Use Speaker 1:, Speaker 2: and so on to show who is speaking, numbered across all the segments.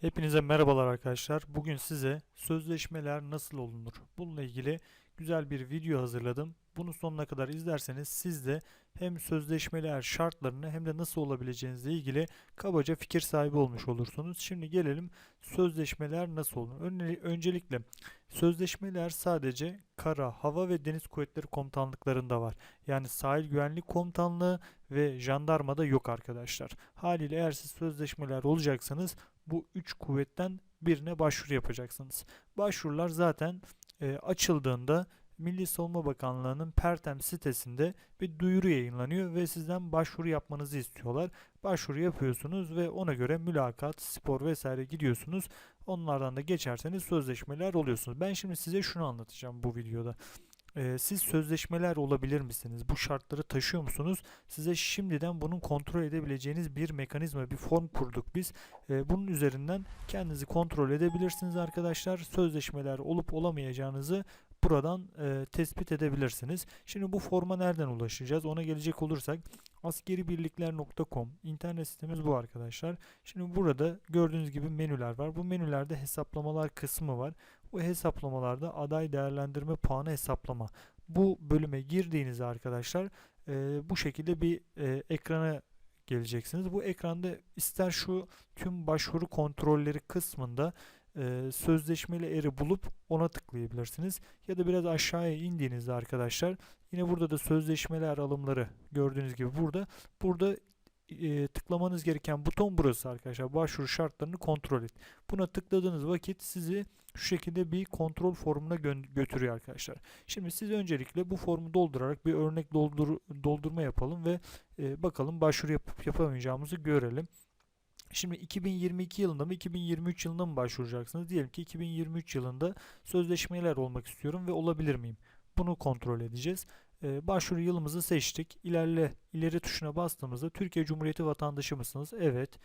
Speaker 1: Hepinize merhabalar arkadaşlar. Bugün size sözleşmeler nasıl olunur? Bununla ilgili güzel bir video hazırladım. Bunu sonuna kadar izlerseniz siz de hem sözleşmeler şartlarını hem de nasıl olabileceğinizle ilgili kabaca fikir sahibi olmuş olursunuz. Şimdi gelelim sözleşmeler nasıl olur? Önce- Öncelikle sözleşmeler sadece kara, hava ve deniz kuvvetleri komutanlıklarında var. Yani sahil güvenlik komutanlığı ve jandarmada yok arkadaşlar. Haliyle eğer siz sözleşmeler olacaksanız bu üç kuvvetten birine başvuru yapacaksınız. Başvurular zaten e, açıldığında Milli Savunma Bakanlığı'nın Pertem sitesinde bir duyuru yayınlanıyor ve sizden başvuru yapmanızı istiyorlar. Başvuru yapıyorsunuz ve ona göre mülakat, spor vesaire gidiyorsunuz. Onlardan da geçerseniz sözleşmeler oluyorsunuz. Ben şimdi size şunu anlatacağım bu videoda. Ee, siz sözleşmeler olabilir misiniz? Bu şartları taşıyor musunuz? Size şimdiden bunun kontrol edebileceğiniz bir mekanizma, bir form kurduk biz. Ee, bunun üzerinden kendinizi kontrol edebilirsiniz arkadaşlar. Sözleşmeler olup olamayacağınızı buradan e, tespit edebilirsiniz. Şimdi bu forma nereden ulaşacağız? Ona gelecek olursak askeribirlikler.com internet sitemiz bu arkadaşlar. Şimdi burada gördüğünüz gibi menüler var. Bu menülerde hesaplamalar kısmı var. Bu hesaplamalarda aday değerlendirme puanı hesaplama. Bu bölüme girdiğinizde arkadaşlar e, bu şekilde bir e, ekrana geleceksiniz. Bu ekranda ister şu tüm başvuru kontrolleri kısmında e, sözleşmeli eri bulup ona tıklayabilirsiniz. Ya da biraz aşağıya indiğinizde arkadaşlar yine burada da sözleşmeler alımları gördüğünüz gibi burada burada e, tıklamanız gereken buton burası arkadaşlar. Başvuru şartlarını kontrol et. Buna tıkladığınız vakit sizi şu şekilde bir kontrol formuna gö- götürüyor arkadaşlar. Şimdi siz öncelikle bu formu doldurarak bir örnek doldur doldurma yapalım ve e, bakalım başvuru yapıp yapamayacağımızı görelim. Şimdi 2022 yılında mı 2023 yılında mı başvuracaksınız? Diyelim ki 2023 yılında sözleşmeler olmak istiyorum ve olabilir miyim? Bunu kontrol edeceğiz. Ee, başvuru yılımızı seçtik. İlerle ileri tuşuna bastığımızda Türkiye Cumhuriyeti vatandaşı mısınız? Evet.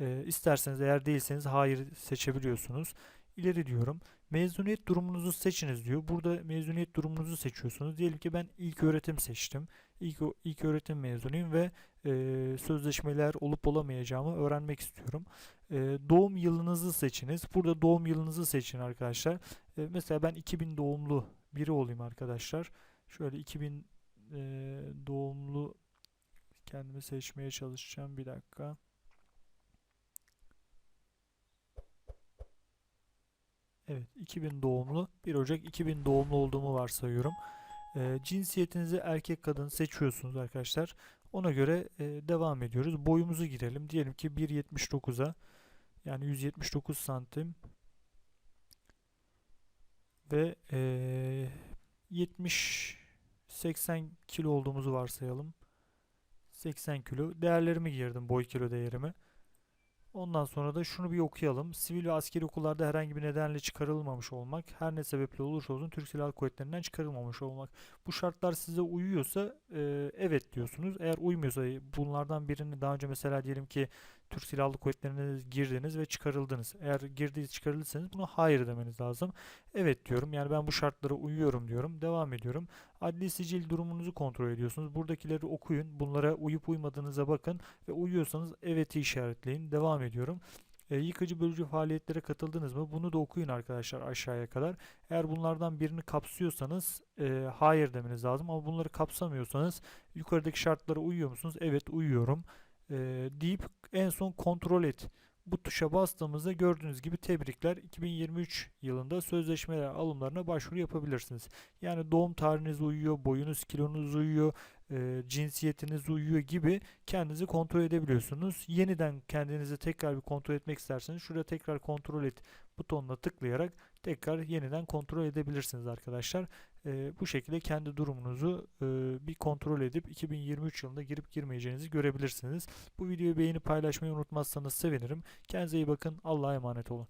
Speaker 1: Ee, isterseniz eğer değilseniz hayır seçebiliyorsunuz. İleri diyorum. Mezuniyet durumunuzu seçiniz diyor. Burada mezuniyet durumunuzu seçiyorsunuz. Diyelim ki ben ilk öğretim seçtim. İlk, ilk öğretim mezunuyum ve e, sözleşmeler olup olamayacağımı öğrenmek istiyorum. E, doğum yılınızı seçiniz. Burada doğum yılınızı seçin arkadaşlar. E, mesela ben 2000 doğumlu biri olayım arkadaşlar. Şöyle 2000 e, doğumlu kendimi seçmeye çalışacağım. Bir dakika. Evet, 2000 doğumlu. 1 Ocak 2000 doğumlu olduğumu varsayıyorum. E, cinsiyetinizi erkek kadın seçiyorsunuz arkadaşlar. Ona göre e, devam ediyoruz. Boyumuzu girelim. Diyelim ki 1.79'a yani 179 santim ve e, 70 80 kilo olduğumuzu varsayalım. 80 kilo. Değerlerimi girdim boy kilo değerimi. Ondan sonra da şunu bir okuyalım. Sivil ve askeri okullarda herhangi bir nedenle çıkarılmamış olmak, her ne sebeple olursa olsun Türk Silahlı Kuvvetleri'nden çıkarılmamış olmak. Bu şartlar size uyuyorsa e, evet diyorsunuz. Eğer uymuyorsa bunlardan birini daha önce mesela diyelim ki Türk Silahlı Kuvvetleri'ne girdiniz ve çıkarıldınız. Eğer girdiğiniz çıkarılırsanız buna hayır demeniz lazım. Evet diyorum. Yani ben bu şartlara uyuyorum diyorum. Devam ediyorum. Adli sicil durumunuzu kontrol ediyorsunuz. Buradakileri okuyun. Bunlara uyup uymadığınıza bakın ve uyuyorsanız evet'i işaretleyin. Devam ediyorum. E, yıkıcı bölücü faaliyetlere katıldınız mı? Bunu da okuyun arkadaşlar aşağıya kadar. Eğer bunlardan birini kapsıyorsanız e, hayır demeniz lazım ama bunları kapsamıyorsanız yukarıdaki şartlara uyuyor musunuz? Evet uyuyorum e, deyip en son kontrol et. Bu tuşa bastığımızda gördüğünüz gibi tebrikler 2023 yılında sözleşmeler alımlarına başvuru yapabilirsiniz. Yani doğum tarihiniz uyuyor, boyunuz, kilonuz uyuyor, e, cinsiyetiniz uyuyor gibi kendinizi kontrol edebiliyorsunuz. Yeniden kendinizi tekrar bir kontrol etmek isterseniz şurada tekrar kontrol et butonuna tıklayarak tekrar yeniden kontrol edebilirsiniz arkadaşlar. E, bu şekilde kendi durumunuzu e, bir kontrol edip 2023 yılında girip girmeyeceğinizi görebilirsiniz. Bu videoyu beğenip paylaşmayı unutmazsanız sevinirim. Kendinize iyi bakın. Allah'a emanet olun.